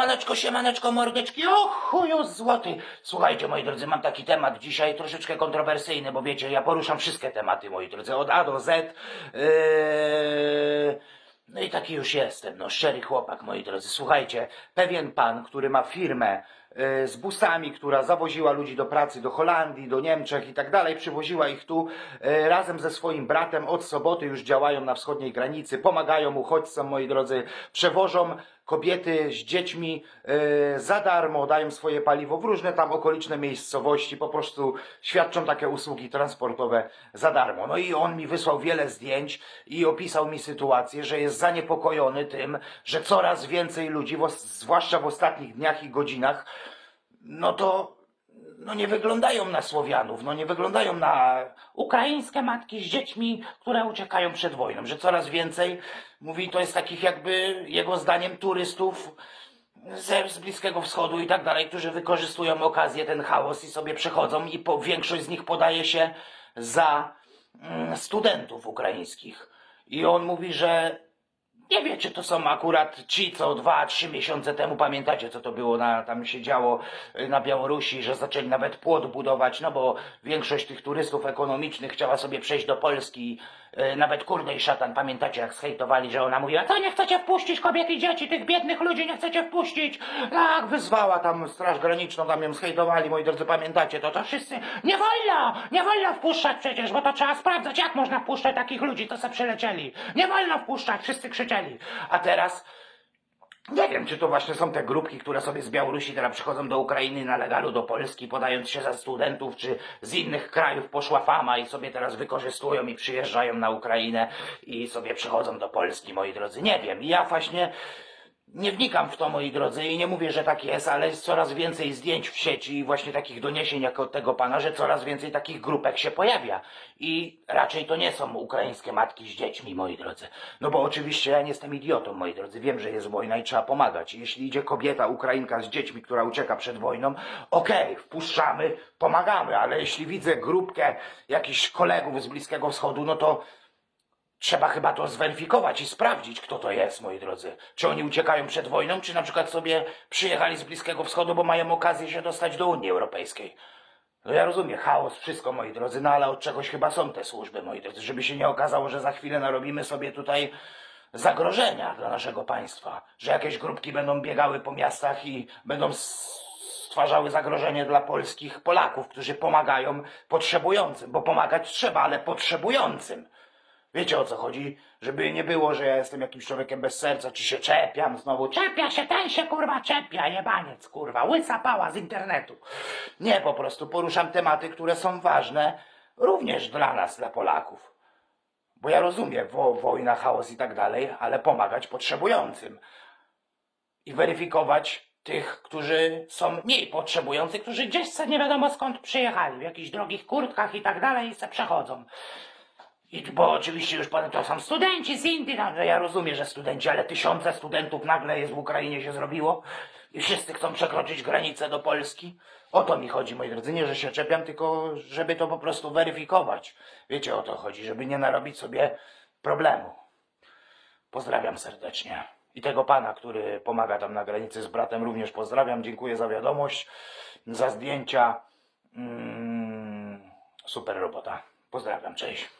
siemaneczko, siemaneczko, mordeczki, o chuju złoty. Słuchajcie, moi drodzy, mam taki temat dzisiaj troszeczkę kontrowersyjny, bo wiecie, ja poruszam wszystkie tematy, moi drodzy, od A do Z. Yy... No i taki już jestem, no szczery chłopak, moi drodzy. Słuchajcie, pewien pan, który ma firmę z busami, która zawoziła ludzi do pracy do Holandii, do Niemczech i tak dalej, przywoziła ich tu y, razem ze swoim bratem od soboty już działają na wschodniej granicy, pomagają uchodźcom, moi drodzy, przewożą kobiety z dziećmi y, za darmo, dają swoje paliwo w różne tam okoliczne miejscowości, po prostu świadczą takie usługi transportowe za darmo. No i on mi wysłał wiele zdjęć i opisał mi sytuację, że jest zaniepokojony tym, że coraz więcej ludzi, zwłaszcza w ostatnich dniach i godzinach, no to no nie wyglądają na Słowianów, no nie wyglądają na ukraińskie matki z dziećmi, które uciekają przed wojną, że coraz więcej, mówi, to jest takich jakby jego zdaniem turystów ze, z Bliskiego Wschodu i tak dalej, którzy wykorzystują okazję, ten chaos i sobie przechodzą i po, większość z nich podaje się za mm, studentów ukraińskich. I on mówi, że nie wie, czy to są akurat ci, co dwa, trzy miesiące temu, pamiętacie, co to było, na, tam się działo y, na Białorusi, że zaczęli nawet płot budować, no bo większość tych turystów ekonomicznych chciała sobie przejść do Polski, y, nawet kurde i szatan, pamiętacie, jak zhejtowali, że ona mówiła, to nie chcecie wpuścić kobiet i dzieci, tych biednych ludzi nie chcecie wpuścić, tak, wyzwała tam Straż Graniczną, tam ją zhejtowali, moi drodzy, pamiętacie, to? To wszyscy, nie wolno, nie wolno wpuszczać przecież, bo to trzeba sprawdzać, jak można wpuszczać takich ludzi, co se przylecieli, nie wolno wpuszczać, wszyscy krzyczeli, a teraz nie wiem, czy to właśnie są te grupki, które sobie z Białorusi teraz przychodzą do Ukrainy na legalu do Polski, podając się za studentów, czy z innych krajów poszła fama i sobie teraz wykorzystują i przyjeżdżają na Ukrainę i sobie przychodzą do Polski, moi drodzy. Nie wiem. Ja właśnie nie wnikam w to, moi drodzy, i nie mówię, że tak jest, ale jest coraz więcej zdjęć w sieci i właśnie takich doniesień jak od tego pana, że coraz więcej takich grupek się pojawia. I raczej to nie są ukraińskie matki z dziećmi, moi drodzy. No bo oczywiście ja nie jestem idiotą, moi drodzy. Wiem, że jest wojna i trzeba pomagać. Jeśli idzie kobieta, Ukrainka z dziećmi, która ucieka przed wojną, okej, wpuszczamy, pomagamy, ale jeśli widzę grupkę jakichś kolegów z Bliskiego Wschodu, no to Trzeba chyba to zweryfikować i sprawdzić, kto to jest, moi drodzy. Czy oni uciekają przed wojną, czy na przykład sobie przyjechali z Bliskiego Wschodu, bo mają okazję się dostać do Unii Europejskiej. No ja rozumiem, chaos, wszystko, moi drodzy, no ale od czegoś chyba są te służby, moi drodzy, żeby się nie okazało, że za chwilę narobimy sobie tutaj zagrożenia dla naszego państwa. Że jakieś grupki będą biegały po miastach i będą stwarzały zagrożenie dla polskich Polaków, którzy pomagają potrzebującym, bo pomagać trzeba, ale potrzebującym. Wiecie o co chodzi? Żeby nie było, że ja jestem jakimś człowiekiem bez serca, czy się czepiam znowu. Czepia się, ten się kurwa czepia, jebaniec kurwa, łysa pała z internetu. Nie, po prostu poruszam tematy, które są ważne również dla nas, dla Polaków. Bo ja rozumiem wo wojna, chaos i tak dalej, ale pomagać potrzebującym. I weryfikować tych, którzy są mniej potrzebujący, którzy gdzieś se nie wiadomo skąd przyjechali, w jakichś drogich kurtkach i tak dalej i se przechodzą. I bo oczywiście już pan to są studenci z Indii, no, no ja rozumiem, że studenci, ale tysiące studentów nagle jest w Ukrainie się zrobiło i wszyscy chcą przekroczyć granicę do Polski. O to mi chodzi, moi drodzy, nie, że się czepiam, tylko żeby to po prostu weryfikować. Wiecie o to chodzi, żeby nie narobić sobie problemu. Pozdrawiam serdecznie. I tego pana, który pomaga tam na granicy z bratem, również pozdrawiam. Dziękuję za wiadomość, za zdjęcia. Mm, super robota. Pozdrawiam, cześć.